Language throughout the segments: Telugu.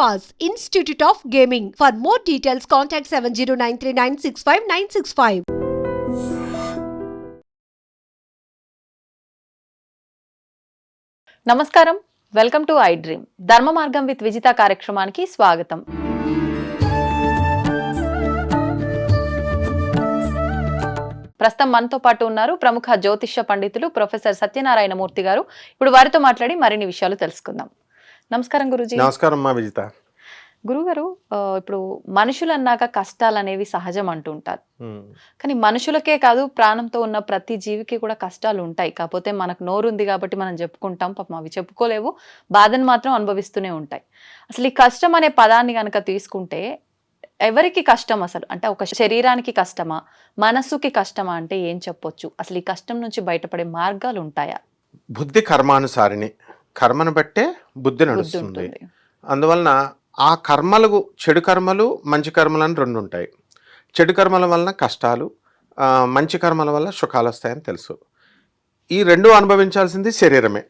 Pass institute of gaming for more details contact seven zero nine three nine six five nine six five నమస్కారం. వెల్కమ్ టు ఐ డ్రీమ్ ధర్మ మార్గం విత్ విజిత కార్యక్రమానికి స్వాగతం. ప్రస్తుతం మనతో పాటు ఉన్నారు ప్రముఖ జ్యోతిష్య పండితులు ప్రొఫెసర్ సత్యనారాయణ మూర్తి గారు. ఇప్పుడు వారితో మాట్లాడి మరిన్ని విషయాలు తెలుసుకుందాం. నమస్కారం గురుజీ. నమస్కారం మా విజిత. గురుగారు ఇప్పుడు మనుషులు అన్నాక కష్టాలు అనేవి సహజం అంటుంటారు. ఉమ్, కానీ మనుషులకే కాదు ప్రాణంతో ఉన్న ప్రతి జీవికి కూడా కష్టాలు ఉంటాయి కాకపోతే మనకు నోరు ఉంది కాబట్టి మనం చెప్పుకుంటాం పాపం అవి చెప్పుకోలేవు. బాధను మాత్రం అనుభవిస్తూనే ఉంటాయి. అసలు ఈ కష్టం అనే పదాన్ని కనుక తీసుకుంటే ఎవరికి కష్టం అసలు? అంటే ఒక శరీరానికి కష్టమా? మనస్సుకి కష్టమా? అంటే ఏం చెప్పొచ్చు? అసలు ఈ కష్టం నుంచి బయటపడే మార్గాలు ఉంటాయా బుద్ధి కర్మానుసారిణి. కర్మను బట్టే బుద్ధి నడుస్తుంది. అందువలన ఆ కర్మలు చెడు కర్మలు మంచి కర్మలు అని రెండు ఉంటాయి. చెడు కర్మల వలన కష్టాలు మంచి కర్మల వల్ల సుఖాలు వస్తాయని తెలుసు. ఈ రెండు అనుభవించాల్సింది శరీరమే.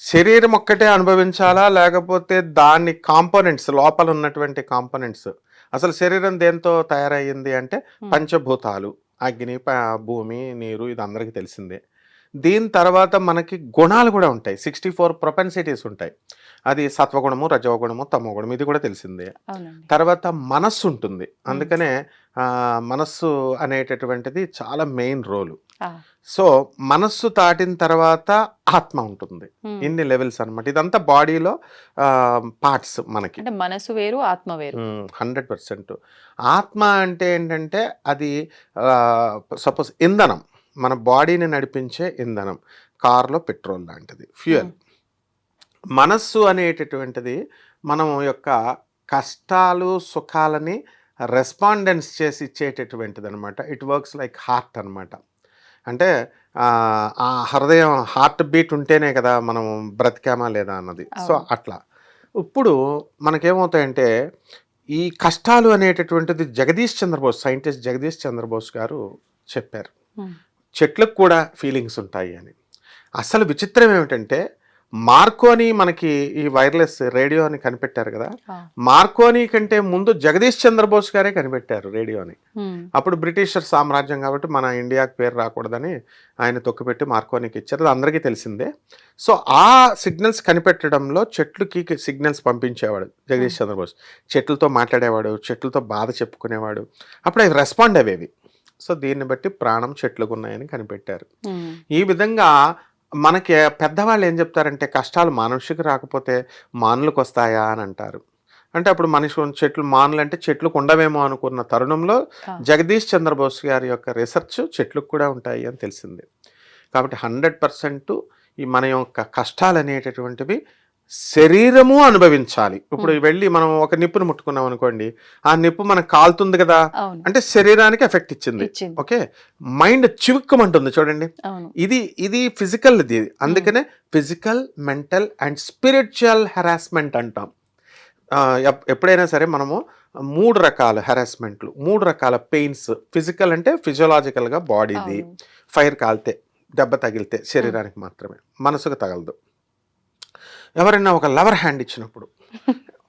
శరీరం ఒక్కటే అనుభవించాలా? లేకపోతే దాని కాంపోనెంట్స్ లోపల ఉన్నటువంటి కాంపోనెంట్స్ అసలు శరీరం దేంతో తయారయ్యింది అంటే పంచభూతాలు అగ్ని భూమి నీరు ఇది అందరికీ తెలిసిందే. దీని తర్వాత మనకి గుణాలు కూడా ఉంటాయి. సిక్స్టీ ఫోర్ ప్రొపెన్సిటీస్ ఉంటాయి. అది సత్వగుణము రజోగుణము తమోగుణము ఇది కూడా తెలిసిందే. తర్వాత మనస్సు ఉంటుంది. అందుకనే మనస్సు అనేటటువంటిది చాలా మెయిన్ రోలు. సో మనస్సు దాటిన తర్వాత ఆత్మ ఉంటుంది. ఇన్ని లెవెల్స్ అన్నమాట. ఇదంతా బాడీలో పార్ట్స్ మనకి. మనసు వేరు ఆత్మ వేరు. Hundred percent. ఆత్మ అంటే ఏంటంటే అది సపోజ్ ఇంధనం. మన బాడీని నడిపించే ఇంధనం కార్లో పెట్రోల్ లాంటిది ఫ్యూయల్. మనస్సు అనేటటువంటిది మనం యొక్క కష్టాలు సుఖాలని రెస్పాండెన్స్ చేసి ఇచ్చేటటువంటిది అనమాట ఇట్ వర్క్స్ లైక్ హార్ట్ అనమాట అంటే ఆ, హృదయం హార్ట్ బీట్ ఉంటేనే కదా మనం బ్రతికామా లేదా అన్నది సో. అట్లా ఇప్పుడు మనకేమవుతాయంటే ఈ కష్టాలు అనేటటువంటిది జగదీష్ చంద్రబోస్ సైంటిస్ట్ జగదీష్ చంద్రబోస్ గారు చెప్పారు. చెట్లకు కూడా ఫీలింగ్స్ ఉంటాయి అని. అసలు విచిత్రం ఏమిటంటే మార్కోని మనకి ఈ వైర్లెస్ రేడియోని కనిపెట్టారు కదా. మార్కోని కంటే ముందు జగదీష్ చంద్రబోస్ గారే కనిపెట్టారు రేడియోని. అప్పుడు బ్రిటిషర్ సామ్రాజ్యం కాబట్టి మన ఇండియాకి పేరు రాకూడదని ఆయన తొక్కుపెట్టి మార్కోనికి ఇచ్చారు అది అందరికీ తెలిసిందే. సో ఆ సిగ్నల్స్ కనిపెట్టడంలో చెట్లుకి సిగ్నల్స్ పంపించేవాడు జగదీష్ చంద్రబోస్. చెట్లతో మాట్లాడేవాడు చెట్లతో బాధ చెప్పుకునేవాడు. అప్పుడు అవి రెస్పాండ్ అయ్యేవి. సో దీన్ని బట్టి ప్రాణం చెట్లకు ఉన్నాయని కనిపెట్టారు. ఈ విధంగా మనకి పెద్దవాళ్ళు ఏం చెప్తారంటే కష్టాలు మనిషికి రాకపోతే మానులకు వస్తాయా అని అంటారు అంటే అప్పుడు మనిషి చెట్లు మానులు అంటే చెట్లకు ఉండవేమో అనుకున్న తరుణంలో. జగదీష్ చంద్రబోస్ గారి యొక్క రీసెర్చ్ చెట్లకు కూడా ఉంటాయి అని తెలిసింది కాబట్టి హండ్రెడ్ పర్సెంట్ ఈ మన యొక్క కష్టాలు అనేటటువంటివి శరీరము అనుభవించాలి. ఇప్పుడు వెళ్ళి మనం ఒక నిప్పును ముట్టుకున్నాం అనుకోండి ఆ నిప్పు మనకు కాలుతుంది కదా? అంటే శరీరానికి ఎఫెక్ట్ ఇచ్చింది. ఓకే? మైండ్ చివుక్కమంటుంది చూడండి. ఇది ఇది ఫిజికల్ ఇది అందుకనే physical mental and spiritual harassment అంటాం. ఎప్పుడైనా సరే మనము మూడు రకాల హెరాస్మెంట్లు మూడు రకాల పెయిన్స్ ఫిజికల్ అంటే ఫిజియలాజికల్గా బాడీది. ఫైర్ కాలితే దెబ్బ తగిలితే శరీరానికి మాత్రమే. మనసుకు తగలదు. ఎవరైనా ఒక లవర్ హ్యాండ్ ఇచ్చినప్పుడు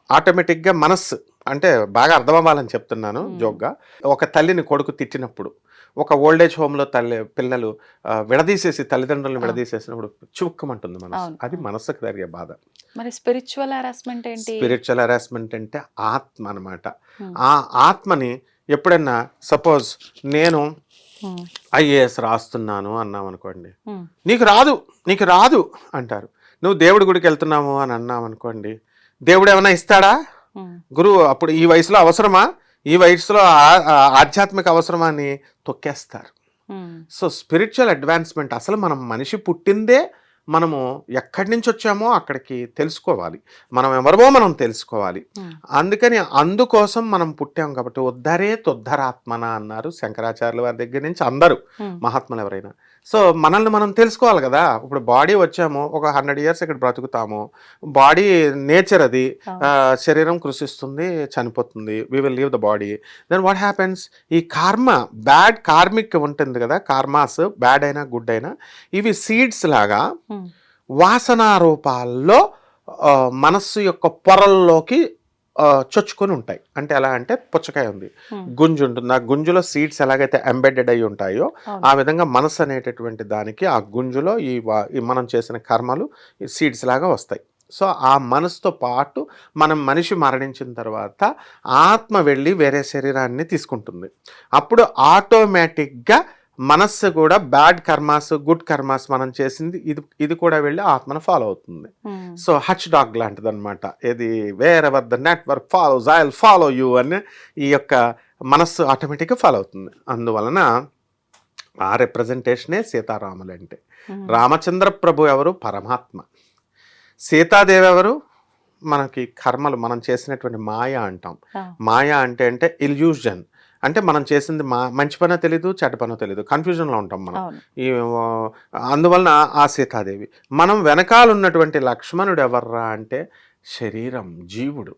ఆటోమేటిక్గా మనస్సు అంటే బాగా అర్థం అవ్వాలని చెప్తున్నాను. జోక్గా ఒక తల్లిని కొడుకు తిట్టినప్పుడు ఒక ఓల్డేజ్ హోమ్లో తల్లి పిల్లలు విడదీసేసి తల్లిదండ్రులను. విడదీసేసినప్పుడు చుక్కమంటుంది మనసు అది. మనసుకు జరిగే బాధ మరి స్పిరిచువల్ హెరాస్మెంట్ ఏంటి స్పిరిచువల్ హెరాస్మెంట్ అంటే ఆత్మ అన్నమాట Hmm. ఆ ఆత్మని ఎప్పుడన్నా సపోజ్ నేను. ఐఏఎస్ రాస్తున్నాను అన్నాం అనుకోండి. నీకు రాదు నీకు రాదు అంటారు నువ్వు దేవుడి గుడికి వెళ్తున్నావు అని అన్నాం అనుకోండి. దేవుడు ఏమైనా ఇస్తాడా. గురువు అప్పుడు ఈ వయసులో అవసరమా? ఈ వయసులో ఆధ్యాత్మిక అవసరమా? అని తొక్కేస్తారు. సో స్పిరిచువల్ అడ్వాన్స్మెంట్ అసలు మనం మనిషి పుట్టిందే మనము ఎక్కడి నుంచి వచ్చామో అక్కడికి తెలుసుకోవాలి. మనం ఎవరమో మనం తెలుసుకోవాలి. అందుకని అందుకోసం మనం పుట్టాం కాబట్టి ఉద్ధరే తొద్ధరాత్మన అన్నారు శంకరాచార్యుల వారి దగ్గర నుంచి అందరూ. మహాత్ములు ఎవరైనా. సో మనల్ని మనం తెలుసుకోవాలి కదా. ఇప్పుడు బాడీ వచ్చాము ఒక హండ్రెడ్ ఇయర్స్ ఇక్కడ బ్రతుకుతాము. బాడీ నేచర్ అది. శరీరం కృషిస్తుంది చనిపోతుంది. We will leave the body then what happens ఈ కార్మ బ్యాడ్ కార్మిక్ ఉంటుంది కదా. కార్మాస్ బ్యాడ్ అయినా గుడ్ అయినా ఇవి సీడ్స్ లాగా ఉమ్. వాసనా రూపాల్లో ఆ, మనస్సు యొక్క పొరల్లోకి చొచ్చుకొని ఉంటాయి అంటే ఎలా అంటే పుచ్చకాయ ఉంది. గుంజు ఉంటుంది ఆ గుంజులో సీడ్స్ ఎలాగైతే ఎంబెడెడ్ అయి ఉంటాయో. ఆ విధంగా మనసు అనేటటువంటి దానికి ఆ గుంజులో ఈ మనం చేసిన కర్మలు సీడ్స్ లాగా వస్తాయి. సో ఆ మనసుతో పాటు మనం మనిషి మరణించిన తర్వాత ఆత్మ వెళ్ళి వేరే శరీరాన్ని తీసుకుంటుంది. అప్పుడు ఆటోమేటిక్గా మనస్సు కూడా బ్యాడ్ కర్మాస్ గుడ్ కర్మాస్ మనం చేసింది ఇది ఇది కూడా వెళ్ళి ఆత్మను ఫాలో అవుతుంది. ఉమ్. సో హచ్ డాగ్ లాంటిది అనమాట ఇది wherever the network follows I follow you అని ఈ యొక్క మనస్సు ఆటోమేటిక్గా ఫాలో అవుతుంది. అందువలన ఆ రిప్రజెంటేషనే సీతారాములు అంటే ఉమ్. రామచంద్ర ప్రభు ఎవరు? పరమాత్మ. సీతాదేవి ఎవరు? మనకి కర్మలు మనం చేసినటువంటి మాయ అంటాం. మాయ అంటే అంటే ఇల్యూజన్. అంటే మనం చేసింది మా మంచి పనో తెలీదు చెడ్డ పనో తెలీదు. కన్ఫ్యూజన్లో ఉంటాం మనం. ఈ అందువలన ఆ సీతాదేవి. మనం వెనకాల ఉన్నటువంటి లక్ష్మణుడు ఎవర్రా అంటే శరీరం జీవుడు.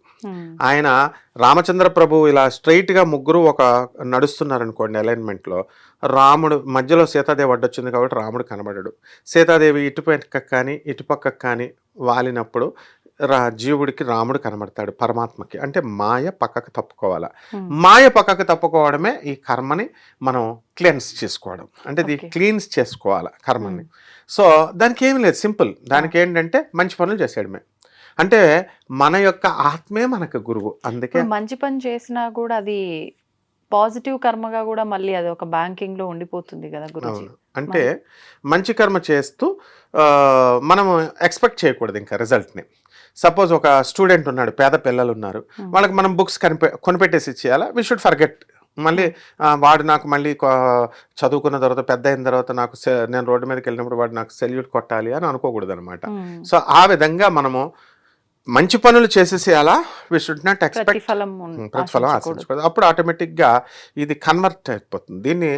ఆయన రామచంద్ర ప్రభు ఇలా స్ట్రైట్గా ముగ్గురు ఒక నడుస్తున్నారు అనుకోండి అలైన్మెంట్లో. రాముడు మధ్యలో సీతాదేవి అడ్డొచ్చింది కాబట్టి రాముడు కనబడడు. సీతాదేవి ఇటుపక్కకు కానీ ఇటుపక్కకు కానీ వాలినప్పుడు రా జీవుడికి రాముడు కనబడతాడు పరమాత్మకి. అంటే మాయ పక్కకు తప్పుకోవాలా. మాయ పక్కకు తప్పుకోవడమే ఈ కర్మని మనం క్లెన్స్ చేసుకోవడం. అంటే ఇది. క్లీన్స్ చేసుకోవాలి కర్మని. సో దానికి ఏమి లేదు. సింపుల్. దానికి ఏంటంటే మంచి పనులు చేసేయడమే. అంటే మన యొక్క ఆత్మే మనకు గురువు. అందుకే మంచి పని చేసినా కూడా అది పాజిటివ్ కర్మగా కూడా మళ్ళీ అది ఒక బ్యాంకింగ్లో ఉండిపోతుంది కదా గురుజీ. అవును. అంటే మంచి కర్మ చేస్తూ మనం ఎక్స్పెక్ట్ చేయకూడదు ఇంకా రిజల్ట్ని. సపోజ్ ఒక స్టూడెంట్ ఉన్నాడు పేద పిల్లలు ఉన్నారు. వాళ్ళకి మనం బుక్స్ కనిపె కొనిపెట్టేసి ఇచ్చేయాలా? వి షుడ్ ఫర్గెట్ మళ్ళీ వాడు నాకు మళ్ళీ చదువుకున్న తర్వాత పెద్ద అయిన తర్వాత నాకు నేను రోడ్డు మీదకి వెళ్ళినప్పుడు వాడు నాకు సెల్యూట్ కొట్టాలి అని అనుకోకూడదు అనమాట. సో ఆ విధంగా మనము మంచి పనులు చేసేసేయాలా? వి షుడ్ నాట్ ఎక్స్పెక్ట్ ప్రతిఫలం. ఆశించకూడదు. అప్పుడు ఆటోమేటిక్గా ఇది కన్వర్ట్ అయిపోతుంది. దీన్ని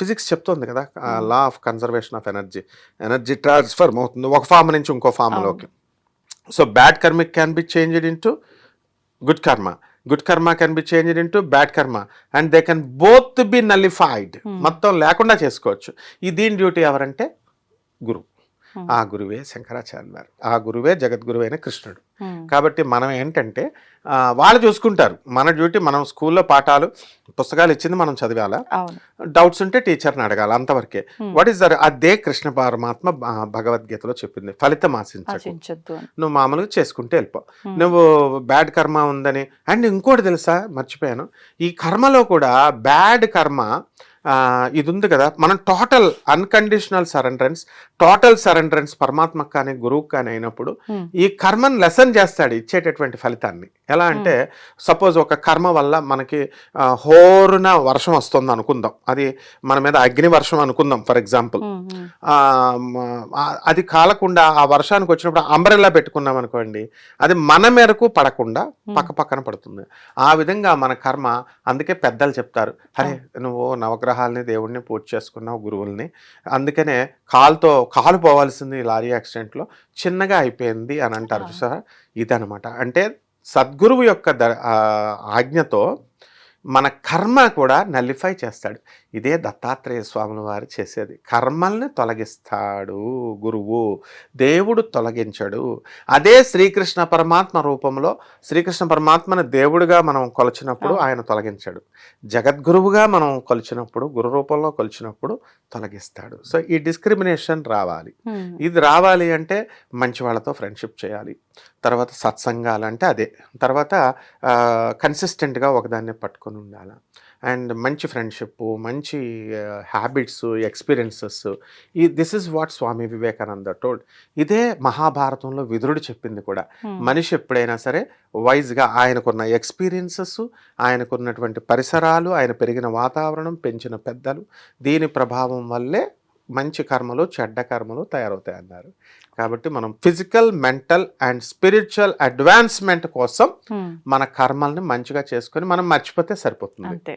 ఫిజిక్స్ చెప్తుంది కదా? Law of conservation of energy energy transfer అవుతుంది. ఒక ఫామ్ నుంచి ఇంకో ఫామ్లోకి so bad karmic can be changed into good karma good karma can be changed into bad karma and they can both be nullified Hmm. మొత్తం లేకుండా చేసుకోవచ్చు ఈ దీని డ్యూటీ ఎవరంటే గురువు. ఆ గురువే శంకరాచార్య ఆ గురువే జగద్గురువైన కృష్ణుడు. కాబట్టి మనం ఏంటంటే వాళ్ళు చూసుకుంటారు. మన డ్యూటీ మనం స్కూల్లో పాఠాలు పుస్తకాలు ఇచ్చింది మనం చదివాలా. డౌట్స్ ఉంటే టీచర్ని అడగాలి అంతవరకే. వాట్ ఈస్ దర్ అదే కృష్ణ పరమాత్మ భగవద్గీతలో చెప్పింది. ఫలితం అని. నువ్వు మామూలుగా చేసుకుంటే వెళ్ళిపో. నువ్వు బ్యాడ్ కర్మ ఉందని. అండ్ ఇంకోటి తెలుసా? మర్చిపోయాను. ఈ కర్మలో కూడా బ్యాడ్ కర్మ ఇది ఉంది కదా. మనం total unconditional surrenderence total surrenderence పరమాత్మకు కానీ గురువుకు కానీ అయినప్పుడు ఉమ్. ఈ కర్మను లెసన్ చేస్తాడు ఇచ్చేటటువంటి ఫలితాన్ని. ఎలా అంటే సపోజ్ ఒక కర్మ వల్ల మనకి హోరున వర్షం వస్తుంది అనుకుందాం. అది మన మీద అగ్ని వర్షం అనుకుందాం ఫర్ ఎగ్జాంపుల్. ఉమ్. అది కాలకుండా ఆ వర్షానికి వచ్చినప్పుడు అంబ్రెల్లా పెట్టుకున్నాం అనుకోండి అది మన మేరకు పడకుండా పక్క పక్కన పడుతుంది. ఆ విధంగా మన కర్మ అందుకే పెద్దలు చెప్తారు అరే నువ్వు నవగ్రహాలని దేవుడిని పూజ చేసుకున్నావు గురువుల్ని. అందుకనే కాలుతో కాలు పోవాల్సింది లారీ యాక్సిడెంట్లో చిన్నగా అయిపోయింది అని అంటారు. సార్ ఇదనమాట అంటే సద్గురువు యొక్క ఆజ్ఞతో మన కర్మ కూడా నల్లిఫై చేస్తాడు. ఇదే దత్తాత్రేయ స్వాముల వారు చేసేది. కర్మల్ని తొలగిస్తాడు గురువు. దేవుడు తొలగించడు. అదే శ్రీకృష్ణ పరమాత్మ రూపంలో శ్రీకృష్ణ పరమాత్మను దేవుడిగా మనం కొలిచినప్పుడు. ఆయన తొలగించాడు. జగద్గురువుగా మనం కొలిచినప్పుడు గురు రూపంలో కొలిచినప్పుడు తొలగిస్తాడు. సో ఈ డిస్క్రిమినేషన్ రావాలి. ఇది రావాలి అంటే మంచి వాళ్ళతో ఫ్రెండ్షిప్ చేయాలి. తర్వాత సత్సంగాలు అంటే అదే. తర్వాత కన్సిస్టెంట్గా ఒకదాన్ని పట్టుకొని ఉండాలి. అండ్ మంచి ఫ్రెండ్షిప్ మంచి హ్యాబిట్స్ ఎక్స్పీరియన్సెస్ ఈ this is what Swami Vivekananda told ఇదే మహాభారతంలో విదురుడు చెప్పింది కూడా. ఉమ్. మనిషి ఎప్పుడైనా సరే వైజ్గా ఆయనకున్న ఎక్స్పీరియన్సెస్ ఆయనకున్నటువంటి పరిసరాలు ఆయన పెరిగిన వాతావరణం పెంచిన పెద్దలు దీని ప్రభావం వల్లే మంచి కర్మలు చెడ్డ కర్మలు తయారవుతాయి అన్నారు కాబట్టి మనం physical mental and spiritual advancement కోసం. మన కర్మల్ని మంచిగా చేసుకొని మనం మర్చిపోతే సరిపోతుంది అంతే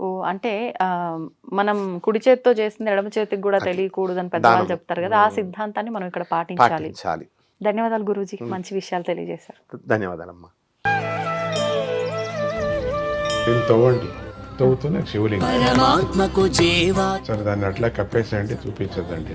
ఓ అంటే మనం కుడి చేతితో చేసింది ఎడమ చేతికి కూడా. తెలియకూడదు అని పెద్దవాళ్ళు. చెప్తారు కదా ఆ. సిద్ధాంతాన్ని మనం ఇక్కడ పాటించాలి పాటించాలి ధన్యవాదాలు గురూజీ. మంచి విషయాలు తెలియజేశారు ధన్యవాదాలమ్మా దీన్ని తవ్వండి తవ్వుతూనే శివలింగం పరమాత్మకు జీవా సరే దాన్ని అట్లా చూపించదండి.